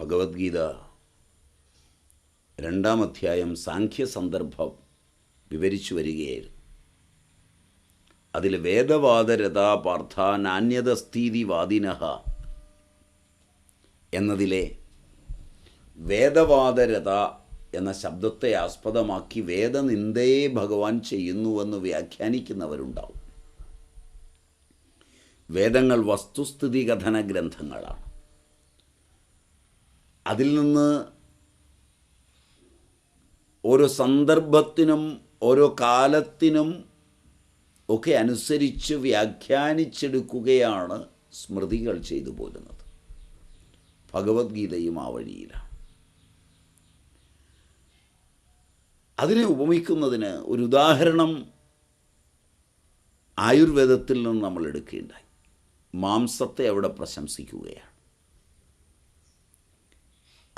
ഭഗവത്ഗീത. രണ്ടാം അധ്യായം സാഖ്യ സന്ദർഭം വിവരിച്ചു വരികയായിരുന്നു. അതിൽ വേദവാദരഥാ പാർത്ഥ വാദിനഹ എന്നതിലെ വേദവാദരഥ എന്ന ശബ്ദത്തെ ആസ്പദമാക്കി വേദനിന്ദയെ ഭഗവാൻ ചെയ്യുന്നുവെന്ന് വ്യാഖ്യാനിക്കുന്നവരുണ്ടാവും. വേദങ്ങൾ വസ്തുസ്ഥിതി കഥന ഗ്രന്ഥങ്ങളാണ് അതിൽ നിന്ന് ഓരോ സന്ദർഭത്തിനും ഓരോ കാലത്തിനും ഒക്കെ അനുസരിച്ച് വ്യാഖ്യാനിച്ചെടുക്കുകയാണ് സ്മൃതികൾ ചെയ്തു പോരുന്നത്. ഭഗവത്ഗീതയും ആ വഴിയിലാണ്. അതിനെ ഉപമിക്കുന്നതിന് ഒരു ഉദാഹരണം ആയുർവേദത്തിൽ നിന്ന് നമ്മൾ എടുക്കുകയുണ്ടായി. മാംസത്തെ അവിടെ പ്രശംസിക്കുകയാണ്.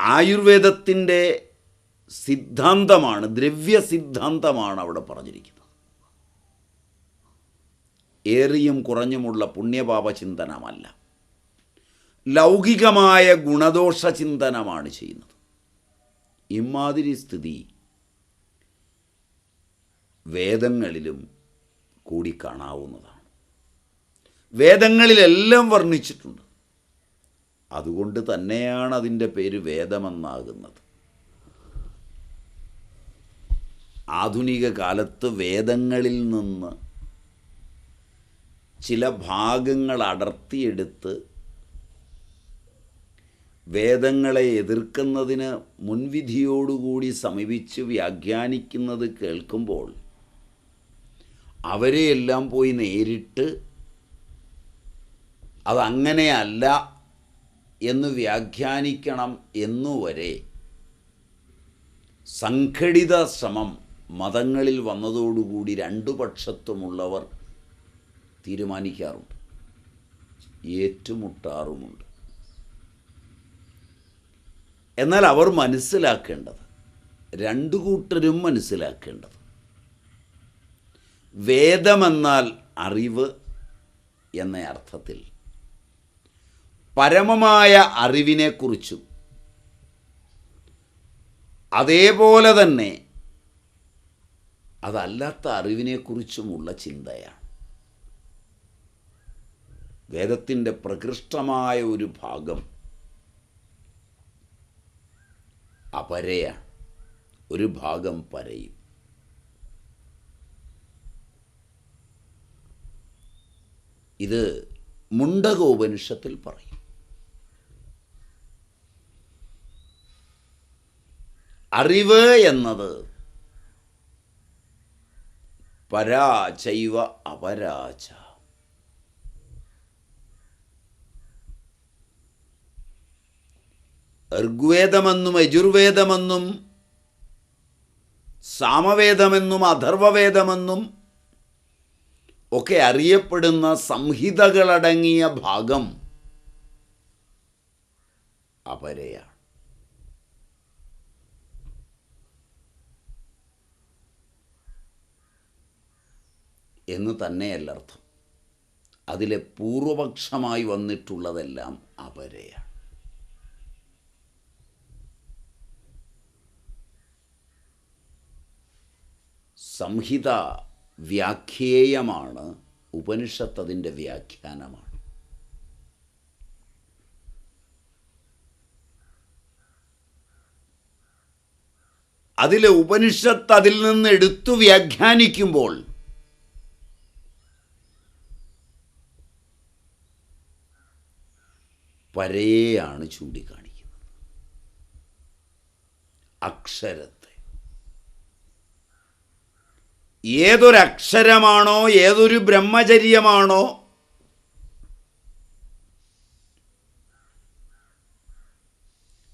ആയുർവേദത്തിന്റെ സിദ്ധാന്തമാണ് ദ്രവ്യ സിദ്ധാന്തമാണ് അവിടെ പറഞ്ഞിരിക്കുന്നത്. ഏറിയും കുറഞ്ഞുമുള്ള പുണ്യപാപ ചിന്തനമല്ല. ലൗകികമായ ഗുണദോഷ ചിന്തനമാണ് ചെയ്യുന്നത്. ഇമാതിരി സ്ഥിതി വേദങ്ങളിലും കൂടി കാണാവുന്നതാണ്. വേദങ്ങളിലെല്ലാം വർണിച്ചിട്ടുണ്ട്. അതുകൊണ്ട് തന്നെയാണ് അതിന്റെ പേര് വേദമെന്നാകുന്നത്. ആധുനിക കാലത്ത് വേദങ്ങളിൽ നിന്ന് ചില ഭാഗങ്ങൾ അടർത്തിയെടുത്ത് വേദങ്ങളെ എതിർക്കുന്നതിന് മുൻവിധിയോടുകൂടി സമീപിച്ച് വ്യാഖ്യാനിക്കുന്നത് കേൾക്കുമ്പോൾ അവരെയെല്ലാം പോയി നേരിട്ട് അതങ്ങനെയല്ല എന്ന് വ്യാഖ്യാനിക്കണം എന്നുവരെ സംഘടിത ശ്രമം മതങ്ങളിൽ വന്നതോടുകൂടി രണ്ടു പക്ഷത്തുമുള്ളവർ തീരുമാനിക്കാറുണ്ട്. ഏറ്റുമുട്ടാറുമുണ്ട്. എന്നാൽ അവർ മനസ്സിലാക്കേണ്ടത് രണ്ടു കൂട്ടരും മനസ്സിലാക്കേണ്ടത് വേദമെന്നാൽ അറിവ് എന്ന അർത്ഥത്തിൽ പരമമായ അറിവിനെക്കുറിച്ചും. അതേപോലെ തന്നെ അതല്ലാത്ത അറിവിനെക്കുറിച്ചുമുള്ള ചിന്തയാണ്. വേദത്തിന്റെ പ്രകൃഷ്ടമായ ഒരു ഭാഗം അപരയാണ്. ഒരു ഭാഗം പരയും. ഇത് മുണ്ടകോപനിഷത്തിൽ പറയും. അറിവ് എന്നത് പരാചൈവ അപരാച ഋഗ്വേദമെന്നും യജുർവേദമെന്നും സാമവേദമെന്നും അഥർവവേദമെന്നും ഒക്കെ അറിയപ്പെടുന്ന സംഹിതകളടങ്ങിയ ഭാഗം അപരയാണ്. എന്ന് തന്നെയല്ല അർത്ഥം. അതിലെ പൂർവപക്ഷമായി വന്നിട്ടുള്ളതെല്ലാം അപരയാണ്. സംഹിത വ്യാഖ്യേയമാണ് ഉപനിഷത്ത് അതിന്റെ വ്യാഖ്യാനമാണ്. അതിലെ ഉപനിഷത്ത് അതിൽ നിന്ന് എടുത്തു വ്യാഖ്യാനിക്കുമ്പോൾ പരയെയാണ് ചൂണ്ടിക്കാണിക്കുന്നത്. അക്ഷരത്തെ. ഏതൊരക്ഷരമാണോ ഏതൊരു ബ്രഹ്മചര്യമാണോ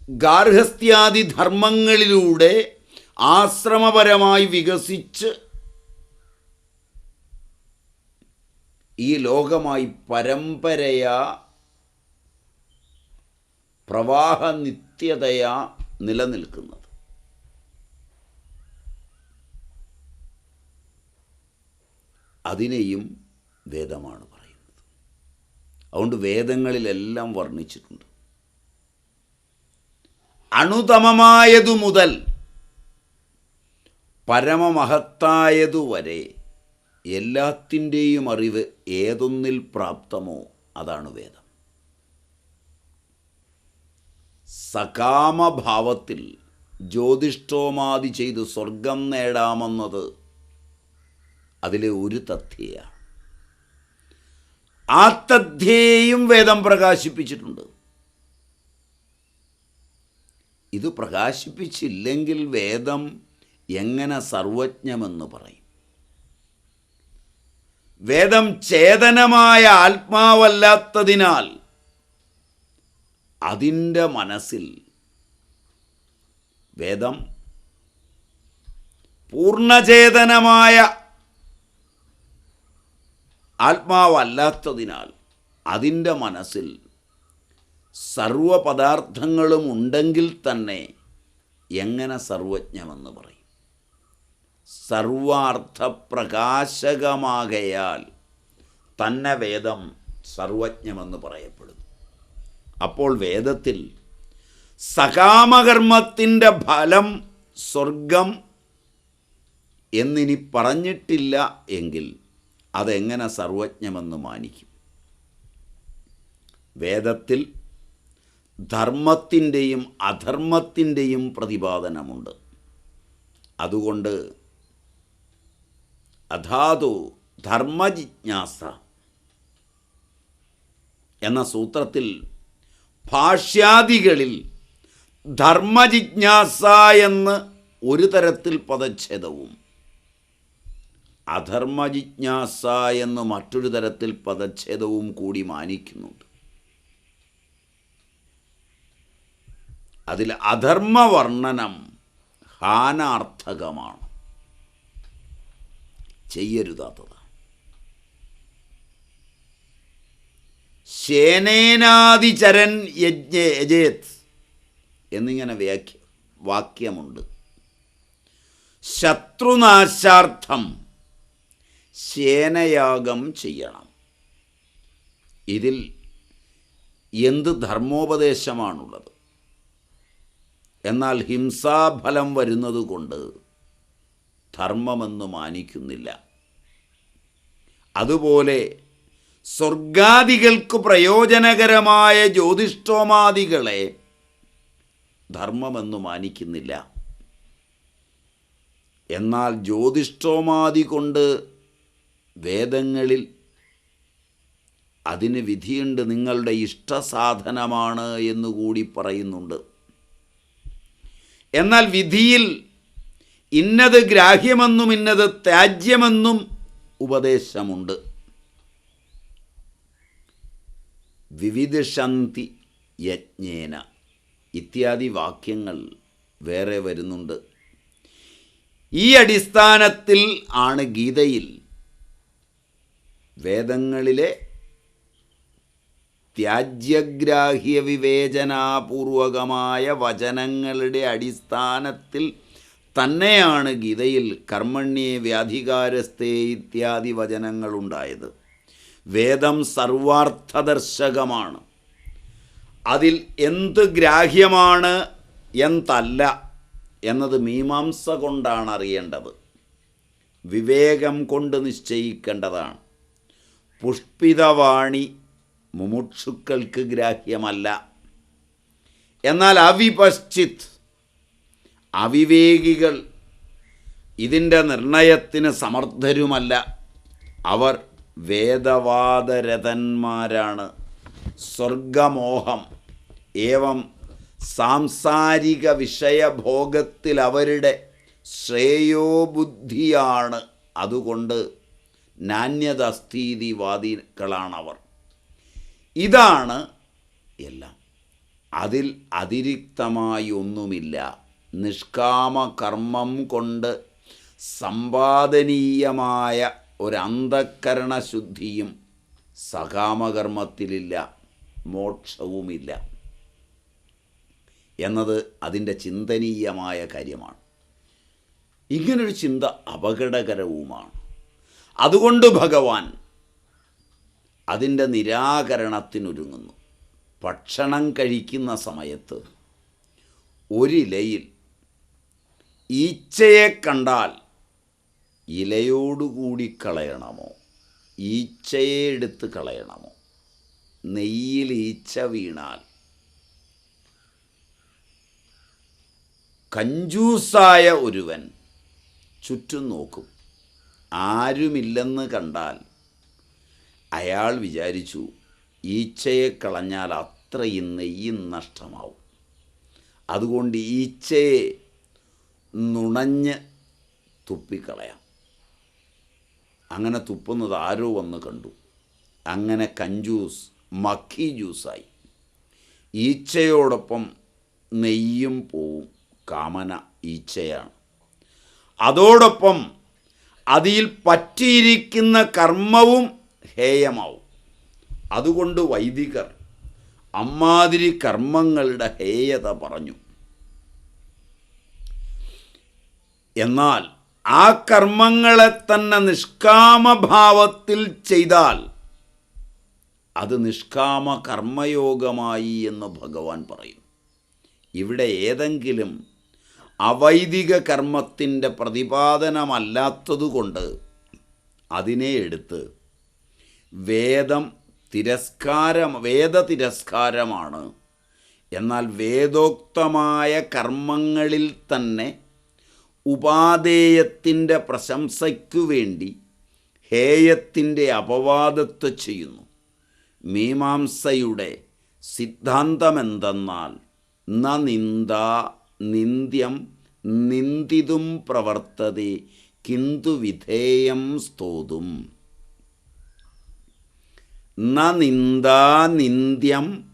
ഗാർഹസ്ഥ്യാദി ധർമ്മങ്ങളിലൂടെ ആശ്രമപരമായി വികസിച്ച് ഈ ലോകമായി പരമ്പരയാ പ്രവാഹ നിത്യതയാ നിലനിൽക്കുന്നത്. അതിനെയും വേദമാണ് പറയുന്നത്. അതുകൊണ്ട് വേദങ്ങളിലെല്ലാം വർണിച്ചിട്ടുണ്ട്. അണുതമമായതു മുതൽ പരമമഹത്തായതുവരെ എല്ലാത്തിന്റെയും അറിവ് ഏതൊന്നിൽ പ്രാപ്തമോ അതാണ് വേദം. സകാമഭാവത്തിൽ ജ്യോതിഷ്ടോമാതി ചെയ്ത് സ്വർഗം നേടാമെന്നത് അതിലെ ഒരു തഥ്യയാണ്. ആ തഥ്യയും വേദം പ്രകാശിപ്പിച്ചിട്ടുണ്ട്. ഇത് പ്രകാശിപ്പിച്ചില്ലെങ്കിൽ വേദം എങ്ങനെ സർവജ്ഞമെന്ന് പറയും. വേദം ചേതനമായ ആത്മാവല്ലാത്തതിനാൽ അതിന്റെ മനസ്സിൽ വേദം പൂർണചേതനമായ ആത്മാവല്ലാത്തതിനാൽ അതിന്റെ മനസ്സിൽ സർവപദാർത്ഥങ്ങളും ഉണ്ടെങ്കിൽ തന്നെ എങ്ങനെ സർവജ്ഞമെന്ന് പറയും? സർവാർത്ഥപ്രകാശകമാകയാൽ തന്നെ വേദം സർവജ്ഞമെന്ന് പറയപ്പെടുന്നു. അപ്പോൾ വേദത്തിൽ സകാമകർമ്മത്തിന്റെ ഫലം സ്വർഗം എന്നിനി പറഞ്ഞിട്ടില്ല എങ്കിൽ അതെങ്ങനെ സർവജ്ഞമെന്ന് മാനിക്കും? വേദത്തിൽ ധർമ്മത്തിന്റെയും അധർമ്മത്തിന്റെയും പ്രതിപാദനമുണ്ട്. അതുകൊണ്ട് അധാതു ധർമ്മജിജ്ഞാസ എന്ന സൂത്രത്തിൽ ഭാഷ്യാദികളിൽ ധർമ്മജിജ്ഞാസ എന്ന് ഒരു തരത്തിൽ പദച്ഛേദവും. അധർമ്മജിജ്ഞാസ എന്ന് മറ്റൊരു തരത്തിൽ പദച്ഛേദവും കൂടി മാനിക്കുന്നുണ്ട്. അതിൽ അധർമ്മവർണനം ഹാനാർത്ഥകമാണ്. ചെയ്യരുതാത്തതാണ് ശേനേനാദിചരൻ യജ്ഞ യജേത് എന്നിങ്ങനെ വ്യാഖ്യ വാക്യമുണ്ട്. ശത്രുനാശാർത്ഥം ശേനയാഗം ചെയ്യണം. ഇതിൽ എന്ത് ധർമ്മോപദേശമാണുള്ളത്? എന്നാൽ ഹിംസാഫലം വരുന്നത് കൊണ്ട് ധർമ്മമെന്ന് മാനിക്കുന്നില്ല. അതുപോലെ സ്വർഗാദികൾക്ക് പ്രയോജനകരമായ ജ്യോതിഷ്ടോമാദികളെ ധർമ്മമെന്ന് മാനിക്കുന്നില്ല. എന്നാൽ ജ്യോതിഷ്ടോമാതി കൊണ്ട് വേദങ്ങളിൽ അതിന് വിധിയുണ്ട് നിങ്ങളുടെ ഇഷ്ടസാധനമാണ് എന്നുകൂടി പറയുന്നുണ്ട്. എന്നാൽ വിധിയിൽ ഇന്നത് ഗ്രാഹ്യമെന്നും ഇന്നത് ത്യാജ്യമെന്നും ഉപദേശമുണ്ട്. വിവിധശന്തി യജ്ഞേന ഇത്യാദി വാക്യങ്ങൾ വേറെ വരുന്നുണ്ട്. ഈ അടിസ്ഥാനത്തിൽ ആണ് ഗീതയിൽ വേദങ്ങളിലെ ത്യാജ്യഗ്രാഹ്യ വിവേചനാപൂർവകമായ വചനങ്ങളുടെ അടിസ്ഥാനത്തിൽ തന്നെയാണ് ഗീതയിൽ കർമ്മണ്യേ വ്യാധികാരസ്ഥേ ഇത്യാദി വചനങ്ങളുണ്ടായത്. വേദം സർവാർത്ഥദർശകമാണ്. അതിൽ എന്ത് ഗ്രാഹ്യമാണ് എന്തല്ല എന്നത് മീമാംസ കൊണ്ടാണ് അറിയേണ്ടത്. വിവേകം കൊണ്ട് നിശ്ചയിക്കേണ്ടതാണ്. പുഷ്പിതവാണി മുമുക്ഷുക്കൾക്ക് ഗ്രാഹ്യമല്ല. എന്നാൽ അവിപശ്ചിത് അവിവേകികൾ ഇതിന്റെ നിർണയത്തിന് സമർത്ഥരുമല്ല. അവർ വേദവാദരഥന്മാരാണ്. സ്വർഗമോഹം ഏവം സാംസാരിക വിഷയഭോഗത്തിൽ അവരുടെ ശ്രേയോബുദ്ധിയാണ്. അതുകൊണ്ട് നാണ്യതസ്ഥീതിവാദികളാണവർ ഇതാണ് എല്ലാം. അതിൽ അതിരിക്തമായി ഒന്നുമില്ല നിഷ്കാമകർമ്മം കൊണ്ട് സമ്പാദനീയമായ ഒരന്തക്കരണ ശുദ്ധിയും സകാമകർമ്മത്തിലില്ല മോക്ഷവുമില്ല. എന്നത് അതിന്റെ ചിന്തനീയമായ കാര്യമാണ്. ഇങ്ങനൊരു ചിന്ത അപകടകരവുമാണ്. അതുകൊണ്ട് ഭഗവാൻ അതിന്റെ നിരാകരണത്തിനൊരുങ്ങുന്നു. ഭക്ഷണം കഴിക്കുന്ന സമയത്ത് ഒരിലയിൽ ഈച്ചയെ കണ്ടാൽ ഇലയോടുകൂടി കളയണമോ ഈച്ചയെ എടുത്ത് കളയണമോ? നെയ്യിൽ ഈച്ച വീണാൽ. കഞ്ചൂസായ ഒരുവൻ ചുറ്റും നോക്കും. ആരുമില്ലെന്ന് കണ്ടാൽ അയാൾ വിചാരിച്ചു ഈച്ചയെ കളഞ്ഞാൽ അത്രയും നെയ്യും നഷ്ടമാവും. അതുകൊണ്ട് ഈച്ചയെ നുണഞ്ഞ് തുപ്പിക്കളയാം. അങ്ങനെ തുപ്പുന്നത് ആരോ വന്ന് കണ്ടു. അങ്ങനെ കഞ്ചൂസ് മക്കി ജ്യൂസായി. ഈച്ചയോടൊപ്പം നെയ്യും പോവും. കാമന ഈച്ചയാണ്. അതോടൊപ്പം അതിൽ പറ്റിയിരിക്കുന്ന കർമ്മവും ഹേയമാവും. അതുകൊണ്ട് വൈദികർ അമ്മാതിരി കർമ്മങ്ങളുടെ ഹേയത പറഞ്ഞു. എന്നാൽ ആ കർമ്മങ്ങളെ തന്നെ നിഷ്കാമഭാവത്തിൽ ചെയ്താൽ അത് നിഷ്കാമ കർമ്മയോഗമായി എന്ന് ഭഗവാൻ പറയും. ഇവിടെ ഏതെങ്കിലും അവൈദിക കർമ്മത്തിന്റെ പ്രതിപാദനമല്ലാത്തതുകൊണ്ട് അതിനെ എടുത്ത് വേദം തിരസ്കാരം വേദ തിരസ്കാരമാണ് എന്നാൽ വേദോക്തമായ കർമ്മങ്ങളിൽ തന്നെ ഉപാദേയത്തിന്റെ പ്രശംസയ്ക്കു വേണ്ടി ഹേയത്തിന്റെ അപവാദത്വ ചെയ്യുന്നു. മീമാംസയുടെ സിദ്ധാന്തമെന്തെന്നാൽ നിന്ദ നിന്ദ്യം നിന്ദിതും പ്രവർത്തതി കിന്തു വിധേയം സ്തോതും. ന നിന്ദ നിന്ദ്യം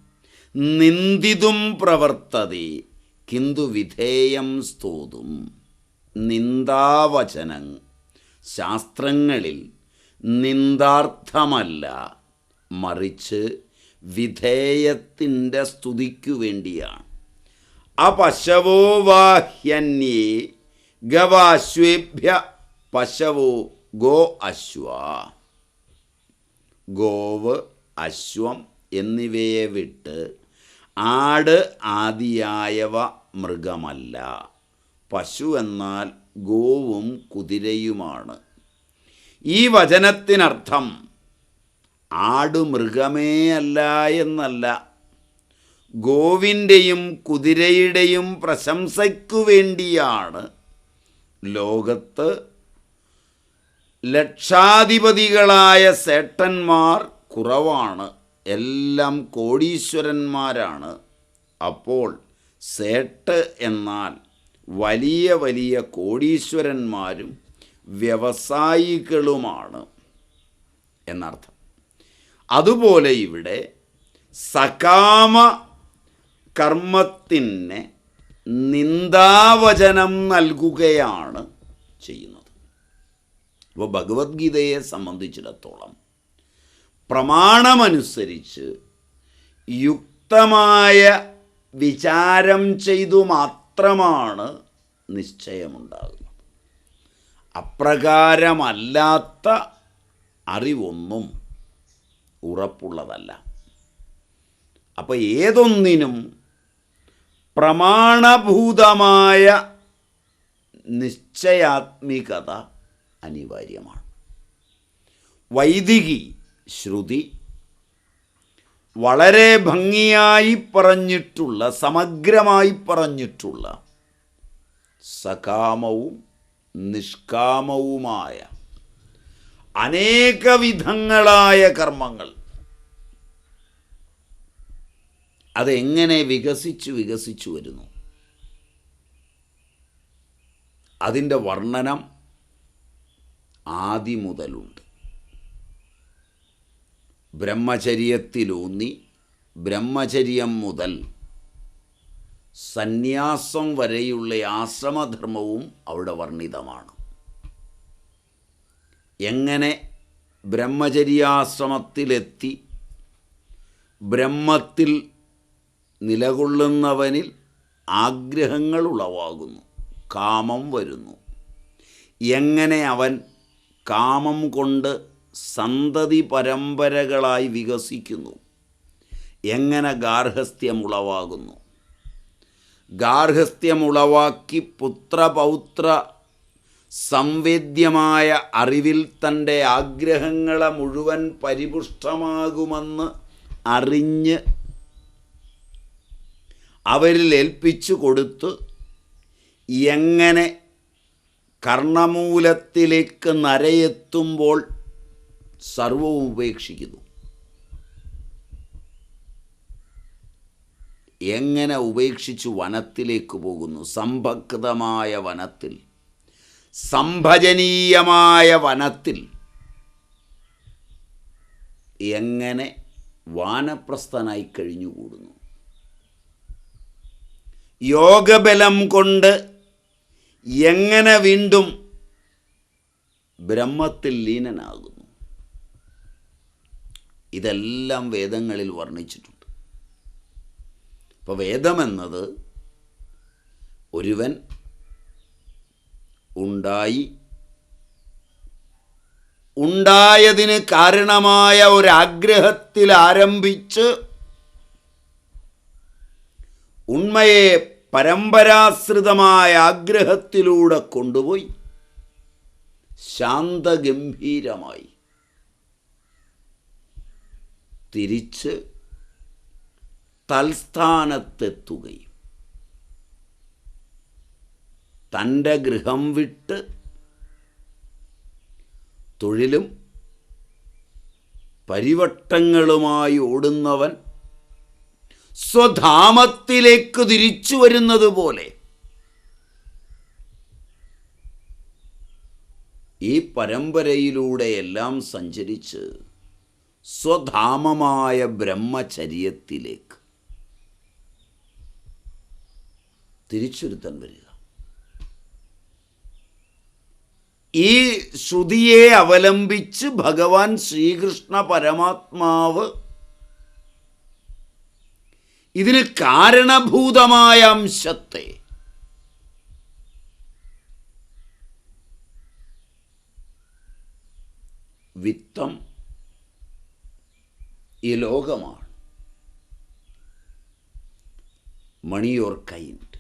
നിന്ദിതും പ്രവർത്തതി കിന്തു വിധേയം സ്തോതും. നിന്ദാവചനം ശാസ്ത്രങ്ങളിൽ നിന്ദാർത്ഥമല്ല മറിച്ച് വിധേയത്തിന്റെ സ്തുതിക്കു വേണ്ടിയാണ്. അപശവോ വാഹ്യന്യേ ഗവാശ്വേഭ്യ പശവോ ഗോ അശ്വ. ഗോവ് അശ്വം എന്നിവയെ വിട്ട് ആട് ആദിയായവ മൃഗമല്ല. പശു എന്നാൽ ഗോവും കുതിരയുമാണ്. ഈ വചനത്തിനർത്ഥം ആട് മൃഗമേ അല്ല എന്നല്ല. ഗോവിന്റെയും കുതിരയുടെയും പ്രശംസയ്ക്കു വേണ്ടിയാണ് ലോകത്ത് ലക്ഷാധിപതികളായ സേട്ടന്മാർ കുറവാണ്. എല്ലാം കോടീശ്വരന്മാരാണ്. അപ്പോൾ സേട്ട് എന്നാൽ വലിയ വലിയ കോടീശ്വരന്മാരും വ്യവസായികളുമാണ് എന്നർത്ഥം. അതുപോലെ ഇവിടെ സകാമ കർമ്മത്തിന് നിന്ദാവചനം നൽകുകയാണ് ചെയ്യുന്നത്. അപ്പോൾ ഭഗവത്ഗീതയെ സംബന്ധിച്ചിടത്തോളം പ്രമാണമനുസരിച്ച് യുക്തമായ വിചാരം ചെയ്തു മാത്രമാണ് നിശ്ചയമുണ്ടാകുന്നത്. അപ്രകാരമല്ലാത്ത അറിവൊന്നും ഉറപ്പുള്ളതല്ല. അപ്പോൾ ഏതൊന്നിനും പ്രമാണഭൂതമായ നിശ്ചയാത്മികത അനിവാര്യമാണ്. വൈദികി ശ്രുതി വളരെ ഭംഗിയായി പറഞ്ഞിട്ടുള്ള സമഗ്രമായി പറഞ്ഞിട്ടുള്ള സകാമവും നിഷ്കാമവുമായ അനേകവിധങ്ങളായ കർമ്മങ്ങൾ. അതെങ്ങനെ വികസിച്ചു വികസിച്ചു വരുന്നു? അതിന്റെ വർണനം ആദ്യം മുതലുണ്ട്. ബ്രഹ്മചര്യത്തിലൂന്നി ബ്രഹ്മചര്യം മുതൽ സന്യാസം വരെയുള്ള ആശ്രമധർമ്മവും അവിടെ വർണിതമാണ്. എങ്ങനെ ബ്രഹ്മചര്യാശ്രമത്തിലെത്തി ബ്രഹ്മത്തിൽ നിലകൊള്ളുന്നവനിൽ ആഗ്രഹങ്ങൾ ഉളവാകുന്നു കാമം വരുന്നു. എങ്ങനെ അവൻ കാമം കൊണ്ട് സന്തതി പരമ്പരകളായി വികസിക്കുന്നു. എങ്ങനെ ഗാർഹസ്ഥ്യം ഉളവാകുന്നു ഗാർഹസ്ഥ്യമുളവാക്കി പുത്രപൗത്ര സംവേദ്യമായ അറിവിൽ തന്റെ ആഗ്രഹങ്ങളെ മുഴുവൻ പരിപുഷ്ടമാകുമെന്ന് അറിഞ്ഞ് അവരിൽ ഏൽപ്പിച്ചു കൊടുത്ത് എങ്ങനെ കർണമൂലത്തിലേക്ക് നരയെത്തുമ്പോൾ സർവവും ഉപേക്ഷിക്കുന്നു എങ്ങനെ ഉപേക്ഷിച്ച് വനത്തിലേക്ക് പോകുന്നു? സംഭക്തമായ വനത്തിൽ. സംഭജനീയമായ വനത്തിൽ. എങ്ങനെ വാനപ്രസ്ഥനായി കഴിഞ്ഞുകൂടുന്നു? യോഗബലം കൊണ്ട് എങ്ങനെ വീണ്ടും ബ്രഹ്മത്തിൽ ലീനനാകുന്നു? ഇതെല്ലാം വേദങ്ങളിൽ വർണിച്ചിട്ടുണ്ട്. അപ്പോൾ വേദമെന്നത് ഒരുവൻ ഉണ്ടായി ഉണ്ടായതിന് കാരണമായ ഒരാഗ്രഹത്തിൽ ആരംഭിച്ച് ഉണ്മയെ പരമ്പരാശ്രിതമായ ആഗ്രഹത്തിലൂടെ കൊണ്ടുപോയി. ശാന്തഗംഭീരമായി. തിരിച്ച് തൽസ്ഥാനത്തെത്തുകയും തന്റെ ഗൃഹം വിട്ട് തൊഴിലും പരിവട്ടങ്ങളുമായി ഓടുന്നവൻ സ്വധാമത്തിലേക്ക് തിരിച്ചു വരുന്നത് പോലെ ഈ പരമ്പരയിലൂടെയെല്ലാം സഞ്ചരിച്ച് സ്വധാമമായ ബ്രഹ്മചര്യത്തിലേക്ക്. തിരിച്ചൊരുത്തൻ വരിക. ഈ ശ്രുതിയെ അവലംബിച്ച് ഭഗവാൻ ശ്രീകൃഷ്ണ പരമാത്മാവ് ഇതിന് കാരണഭൂതമായ അംശത്തെ വിത്തം ഈ ലോകമാണ്. മണി ഓർ കൈൻഡ്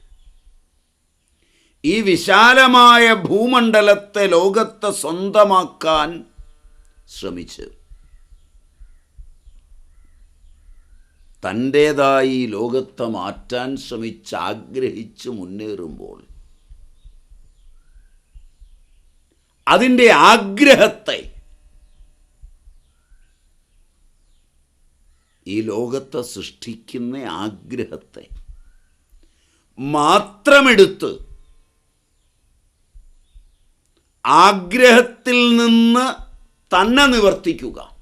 ഈ വിശാലമായ ഭൂമണ്ഡലത്തെ ലോകത്തെ സ്വന്തമാക്കാൻ ശ്രമിച്ച് തന്റേതായി ലോകത്തെ മാറ്റാൻ ശ്രമിച്ച് ആഗ്രഹിച്ച് മുന്നേറുമ്പോൾ അതിന്റെ ആഗ്രഹത്തെ ഈ ലോകത്തെ സൃഷ്ടിക്കുന്ന ആഗ്രഹത്തെ മാത്രമെടുത്ത് ആഗ്രഹത്തിൽ നിന്ന് തന്നെ നിവർത്തിക്കുക.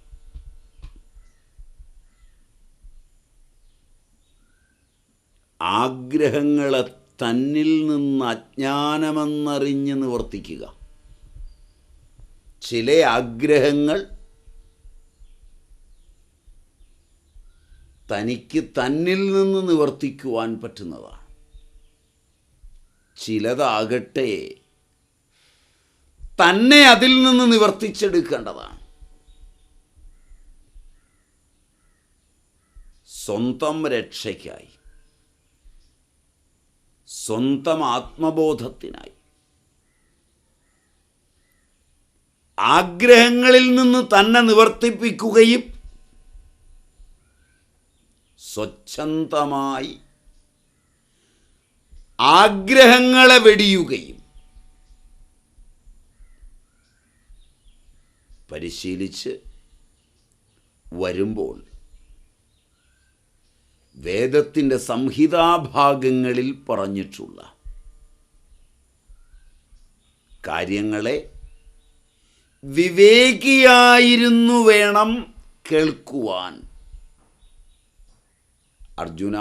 ആഗ്രഹങ്ങളെ തന്നിൽ നിന്ന് അജ്ഞാനമെന്നറിഞ്ഞ് നിവർത്തിക്കുക. ചില ആഗ്രഹങ്ങൾ തനിക്ക് തന്നിൽ നിന്ന് നിവർത്തിക്കുവാൻ പറ്റുന്നതാണ്. ചിലതാകട്ടെ തന്നെ അതിൽ നിന്ന് നിവർത്തിച്ചെടുക്കേണ്ടതാണ്. സ്വന്തം രക്ഷയ്ക്കായി സ്വന്തം ആത്മബോധത്തിനായി. ആഗ്രഹങ്ങളിൽ നിന്ന് തന്നെ നിവർത്തിപ്പിക്കുകയും സ്വച്ഛന്തമായി ആഗ്രഹങ്ങളെ വെടിയുകയും പരിശീലിച്ച് വരുമ്പോൾ വേദത്തിന്റെ സംഹിതാഭാഗങ്ങളിൽ പറഞ്ഞിട്ടുള്ള കാര്യങ്ങളെ വിവേകിയായിരുന്നു വേണം കേൾക്കുവാൻ. അർജുന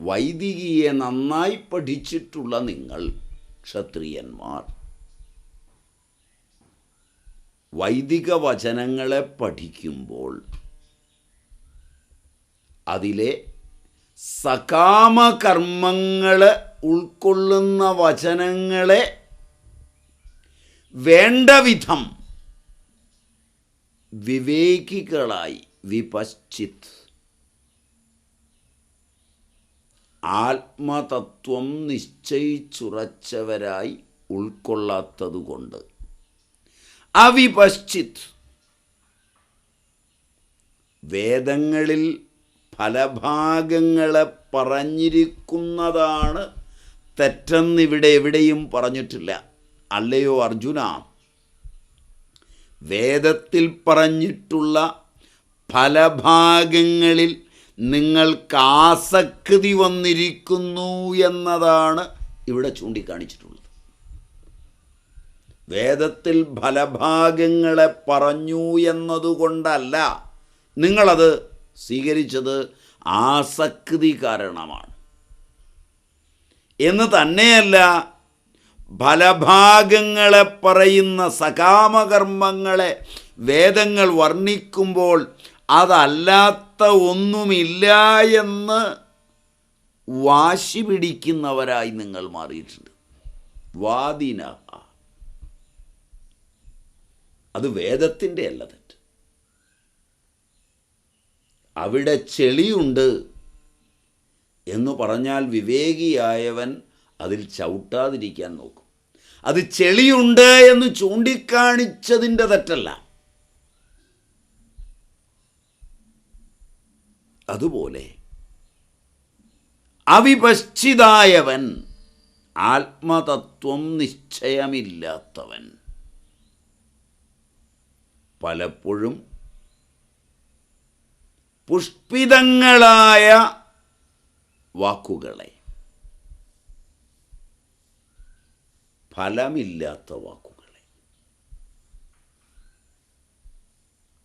വൈദികിയെ നന്നായി പഠിച്ചിട്ടുള്ള നിങ്ങൾ ക്ഷത്രിയന്മാർ. വൈദിക വചനങ്ങളെ പഠിക്കുമ്പോൾ അതിലെ സകാമകർമ്മങ്ങൾ ഉൾക്കൊള്ളുന്ന വചനങ്ങളെ വേണ്ട വിധം വിവേകികളായി വിപശ്ചിത് ആത്മതത്വം നിശ്ചയിച്ചുറച്ചവരായി ഉൾക്കൊള്ളാത്തതുകൊണ്ട്. അവിപശ്ചിത്. വേദങ്ങളിൽ ഫലഭാഗങ്ങളെ പറഞ്ഞിരിക്കുന്നതാണ് തെറ്റെന്നിവിടെ എവിടെയും പറഞ്ഞിട്ടില്ല. അല്ലയോ അർജുന? വേദത്തിൽ പറഞ്ഞിട്ടുള്ള ഫലഭാഗങ്ങളിൽ നിങ്ങൾക്ക് ആസക്തി വന്നിരിക്കുന്നു എന്നതാണ് ഇവിടെ ചൂണ്ടിക്കാണിച്ചിട്ടുള്ളത്. വേദത്തിൽ ഫലഭാഗങ്ങളെ പറഞ്ഞു എന്നതുകൊണ്ടല്ല. നിങ്ങളത് സ്വീകരിച്ചത് ആസക്തി കാരണമാണ്. എന്ന് തന്നെയല്ല ഫലഭാഗങ്ങളെ പറയുന്ന സകാമകർമ്മങ്ങളെ വേദങ്ങൾ വർണിക്കുമ്പോൾ അതല്ലാത്ത ഒന്നുമില്ല എന്ന് വാശി പിടിക്കുന്നവരായി നിങ്ങൾ മാറിയിട്ടുണ്ട്. വാദിന അത് വേദത്തിന്റെ അല്ല തെറ്റ്. അവിടെ ചെളിയുണ്ട് എന്ന് പറഞ്ഞാൽ വിവേകിയായവൻ അതിൽ ചവിട്ടാതിരിക്കാൻ നോക്കും. അത് ചെളിയുണ്ട് എന്ന് ചൂണ്ടിക്കാണിച്ചതിന്റെ തെറ്റല്ല. അതുപോലെ അവിപശ്ചിതായവൻ ആത്മതത്വം നിശ്ചയമില്ലാത്തവൻ. പലപ്പോഴും പുഷ്പിതങ്ങളായ വാക്കുകളെ ഫലമില്ലാത്ത വാക്കുകളെ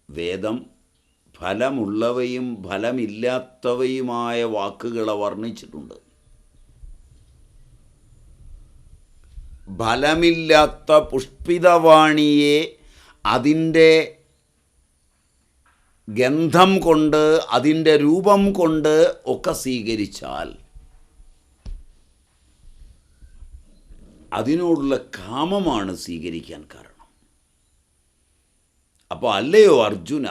വേദം ഫലമുള്ളവയും ഫലമില്ലാത്തവയുമായ വാക്കുകളെ വർണിച്ചിട്ടുണ്ട്. ഫലമില്ലാത്ത പുഷ്പിതവാണിയെ അതിന്റെ ഗന്ധം കൊണ്ട് അതിന്റെ രൂപം കൊണ്ട് ഒക്കെ സ്വീകരിച്ചാൽ അതിനോടുള്ള കാമമാണ് സ്വീകരിക്കാൻ കാരണം. അപ്പോൾ അല്ലയോ അർജുന?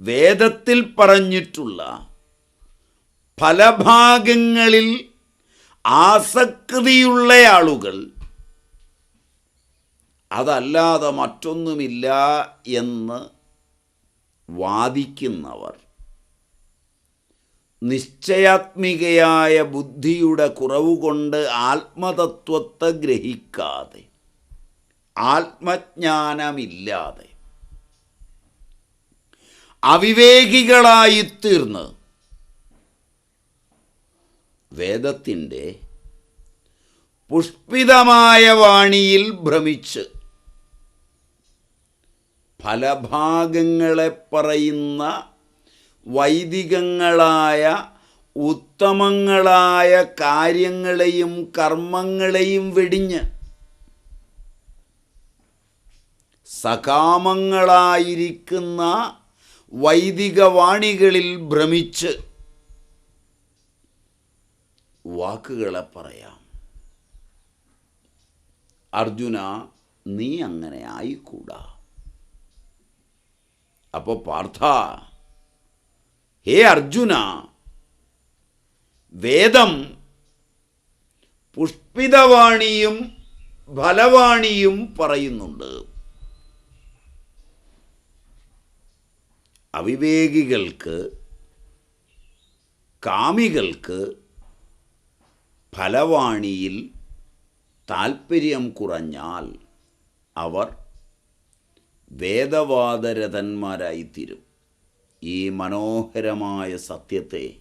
വേദത്തിൽ പറഞ്ഞിട്ടുള്ള ഫലഭാഗങ്ങളിൽ ആസക്തിയുള്ള ആളുകൾ അതല്ലാതെ മറ്റൊന്നുമില്ല എന്ന് വാദിക്കുന്നവർ നിശ്ചയാത്മികയായ ബുദ്ധിയുടെ കുറവ് കൊണ്ട് ആത്മതത്വത്തെ ഗ്രഹിക്കാതെ ആത്മജ്ഞാനമില്ലാതെ അവിവേകികളായിത്തീർന്ന്. വേദത്തിന്റെ പുഷ്പിതമായ വാണിയിൽ ഭ്രമിച്ച് ഫലഭാഗങ്ങളെ പറയുന്ന വൈദികങ്ങളായ ഉത്തമങ്ങളായ കാര്യങ്ങളെയും കർമ്മങ്ങളെയും വെടിഞ്ഞ് സകാമങ്ങളായിരിക്കുന്ന വൈദിക വാണികളിൽ ഭ്രമിച്ച് വാക്കുകളെ പറയാം. അർജുന നീ അങ്ങനെ ആയിക്കൂടാ. അപ്പോൾ പാർത്ഥ ഹേ അർജുന വേദം പുഷ്പിതവാണിയും ഫലവാണിയും പറയുന്നുണ്ട്. അവിവേകികൾക്ക് കാമികൾക്ക് ഫലവാണിയിൽ താൽപ്പര്യം കുറഞ്ഞാൽ അവർ വേദവാദരഥന്മാരായിത്തീരും. ഈ മനോഹരമായ സത്യത്തെ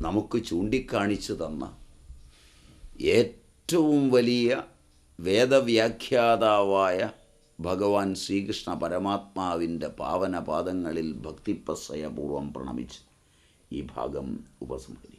നമുക്ക് ചൂണ്ടിക്കാണിച്ചു തന്ന ഏറ്റവും വലിയ വേദവ്യാഖ്യാതാവായ ഭഗവാൻ ശ്രീകൃഷ്ണ പരമാത്മാവിന്റെ പാവനപാദങ്ങളിൽ ഭക്തിപ്രസയപൂർവം പ്രണമിച്ച് ഈ ഭാഗം ഉപസംഹരിക്കും.